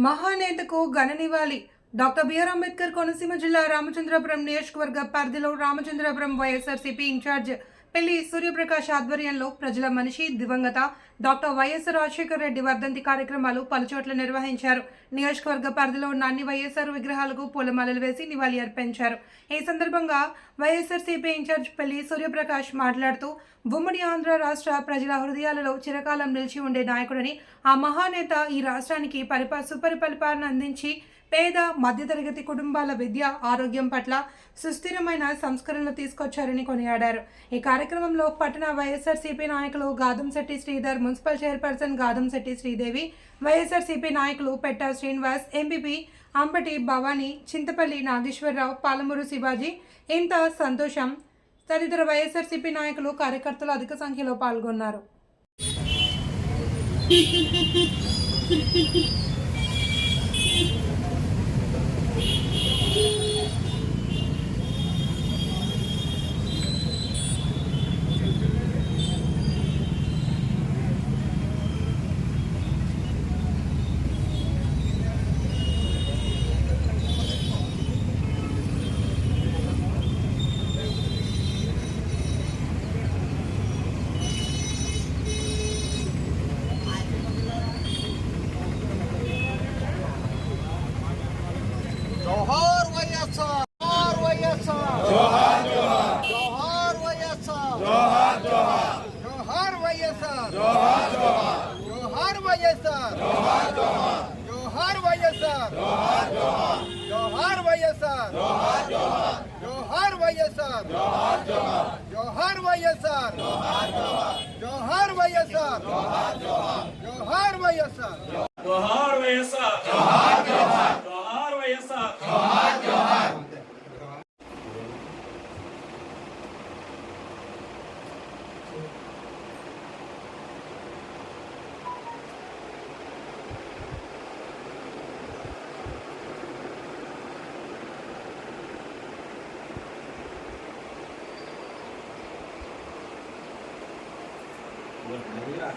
మహానేతకు ఘననివ్వాలి doctor B R Ambedkar Konaseema జిల్లా రామచంద్రపురం నియోజకవర్గ పరిధిలో రామచంద్రపురం వైఎస్ఆర్సీపీ ఇన్ఛార్జ్ పెళ్ళి సూర్యప్రకాష్ ఆధ్వర్యంలో ప్రజల మనిషి దివంగత డాక్టర్ వైఎస్ రాజశేఖర రెడ్డి వర్ధంతి కార్యక్రమాలు పలుచోట్ల నిర్వహించారు. నియోజకవర్గ పరిధిలో ఉన్న అన్ని వైఎస్ఆర్ విగ్రహాలకు పూలమాలలు వేసి నివాళి అర్పించారు. ఈ సందర్భంగా వైఎస్ఆర్సీపీ ఇన్ఛార్జ్ పెళ్ళి సూర్యప్రకాష్ మాట్లాడుతూ ఉమ్మడి ఆంధ్ర రాష్ట్ర ప్రజల హృదయాలలో చిరకాలం నిలిచి ఉండే నాయకుడని ఆ మహానేత ఈ రాష్ట్రానికి పరిపా సుపరిపరిపాలన అందించి పేద మధ్యతరగతి కుటుంబాల విద్య ఆరోగ్యం పట్ల సుస్థిరమైన సంస్కరణలు తీసుకొచ్చారని కొనియాడారు. ఈ కార్యక్రమంలో పట్టణ వైఎస్ఆర్సీపీ నాయకులు గాదంశెట్టి శ్రీధర్ మున్సిపల్ చైర్పర్సన్ గాదంశెట్టి శ్రీదేవి వైఎస్ఆర్సీపీ నాయకులు పెట్టా శ్రీనివాస్ ఎంపీపీ అంబటి భవానీ చింతపల్లి నాగేశ్వరరావు పాలమూరు శివాజీ ఇంత సంతోషం. తదితర వైఎస్ఆర్సీపీ నాయకులు కార్యకర్తలు అధిక సంఖ్యలో పాల్గొన్నారు. జోహార్ జోహార్ జోహార్ జోహార్ వైఎస్ఆర్ జోహార్ జోహార్ జోహార్ వైఎస్ఆర్ జోహార్ జోహార్ జోహార్ వైఎస్ఆర్ జోహార్ జోహార్ జోహార్ వైఎస్ఆర్ జోహార్ జోహార్ జోహార్ వైఎస్ఆర్ జోహార్ జోహార్ జోహార్ వైఎస్ఆర్ జోహార్ జోహార్ జోహార్ వైఎస్ఆర్ జోహార్ వైఎస్ఆర్ జోహార్ జోహార్ జోహార్ వైఎస్ఆర్ Buenos días.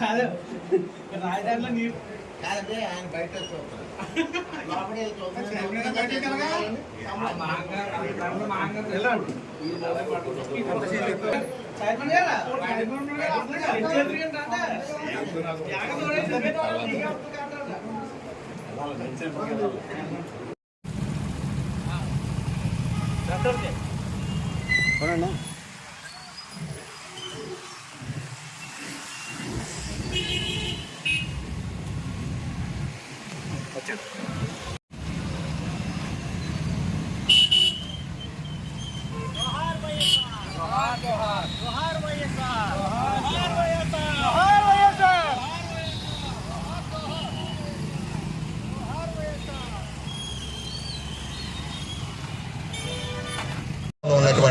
కాదు. రాజధానిలో నీరు కాదే ఆయన బయట చూస్తాను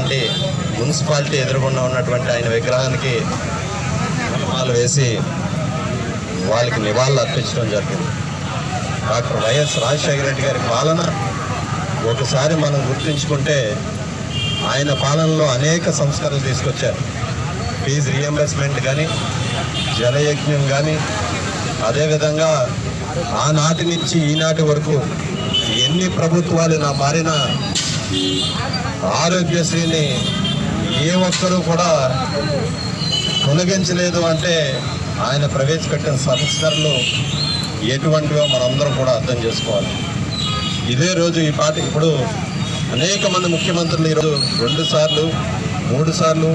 ఉన్నటువంటి మున్సిపాలిటీ ఎదురుగుండా ఉన్నటువంటి ఆయన విగ్రహానికి పూలమాలలు వేసి వాళ్ళకి నివాళులు అర్పించడం జరిగింది. డాక్టర్ వైఎస్ రాజశేఖర రెడ్డి గారి పాలన ఒకసారి మనం గుర్తుంచుకుంటే ఆయన పాలనలో అనేక సంస్కరణలు తీసుకొచ్చారు. ఫీజు రియంబర్స్మెంట్ కానీ జలయజ్ఞం కానీ అదేవిధంగా ఆనాటి నుంచి ఈనాటి వరకు ఎన్ని ప్రభుత్వాలు నా మారిన ఆరోగ్యశ్రీని ఏ ఒక్కరూ కూడా తొలగించలేదు అంటే ఆయన ప్రవేశపెట్టిన సంస్కరణలు ఎటువంటివో మనందరం కూడా అర్థం చేసుకోవాలి. ఇదే రోజు ఈ పాట ఇప్పుడు అనేక మంది ముఖ్యమంత్రులు ఈరోజు రెండు సార్లు మూడు సార్లు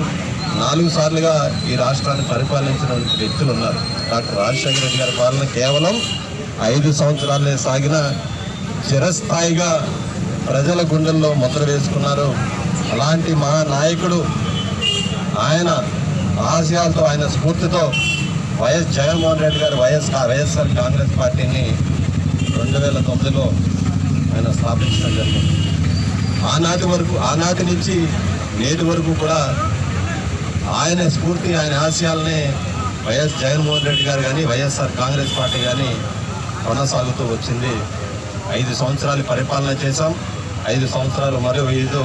నాలుగు సార్లుగా ఈ రాష్ట్రాన్ని పరిపాలించిన వ్యక్తులు ఉన్నారు. డాక్టర్ రాజశేఖర రెడ్డి గారి పాలన కేవలం ఐదు సంవత్సరాలే సాగిన చిరస్థాయిగా ప్రజల గుండెల్లో ముద్ర వేసుకున్నారు. అలాంటి మహానాయకుడు ఆయన ఆశయాలతో ఆయన స్ఫూర్తితో వైఎస్ జగన్మోహన్ రెడ్డి గారు వైఎస్ వైఎస్ఆర్ కాంగ్రెస్ పార్టీని రెండు వేల తొమ్మిదిలో ఆయన స్థాపించడం జరిగింది. ఆనాటి వరకు ఆనాటి నుంచి నేటి వరకు కూడా ఆయన స్ఫూర్తి ఆయన ఆశయాలని వైఎస్ జగన్మోహన్ రెడ్డి గారు కానీ వైఎస్ఆర్ కాంగ్రెస్ పార్టీ కానీ కొనసాగుతూ వచ్చింది. ఐదు సంవత్సరాలు పరిపాలన చేశాం. ఐదు సంవత్సరాలు మరో ఐదు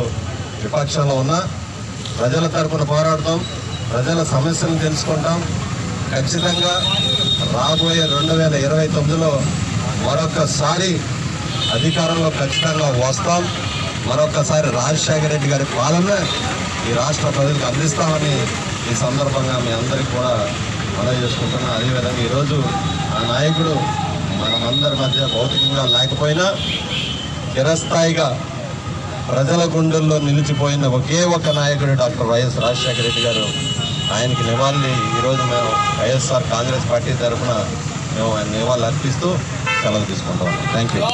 విపక్షంలో ఉన్నా ప్రజల తరపున పోరాడతాం. ప్రజల సమస్యలను తెలుసుకుంటాం. ఖచ్చితంగా రాబోయే రెండు వేల ఇరవై తొమ్మిదిలో మరొకసారి అధికారంలో ఖచ్చితంగా వస్తాం. మరొకసారి రాజశేఖర రెడ్డి గారి పాలన ఈ రాష్ట్ర ప్రజలకు అందిస్తామని ఈ సందర్భంగా మీ అందరికీ కూడా మనవి చేసుకుంటున్నాం. అదేవిధంగా ఈరోజు ఆ నాయకుడు మనమందరి మధ్య భౌతికంగా లేకపోయినా చిరస్థాయిగా ప్రజల గుండెల్లో నిలిచిపోయిన ఒకే ఒక నాయకుడు డాక్టర్ వైఎస్ రాజశేఖర రెడ్డి గారు. ఆయనకి నివాళి. ఈరోజు మేము వైఎస్ఆర్ కాంగ్రెస్ పార్టీ తరఫున మేము ఆయన నివాళులు అర్పిస్తూ సెలవు తీసుకుంటాం థ్యాంక్ యూ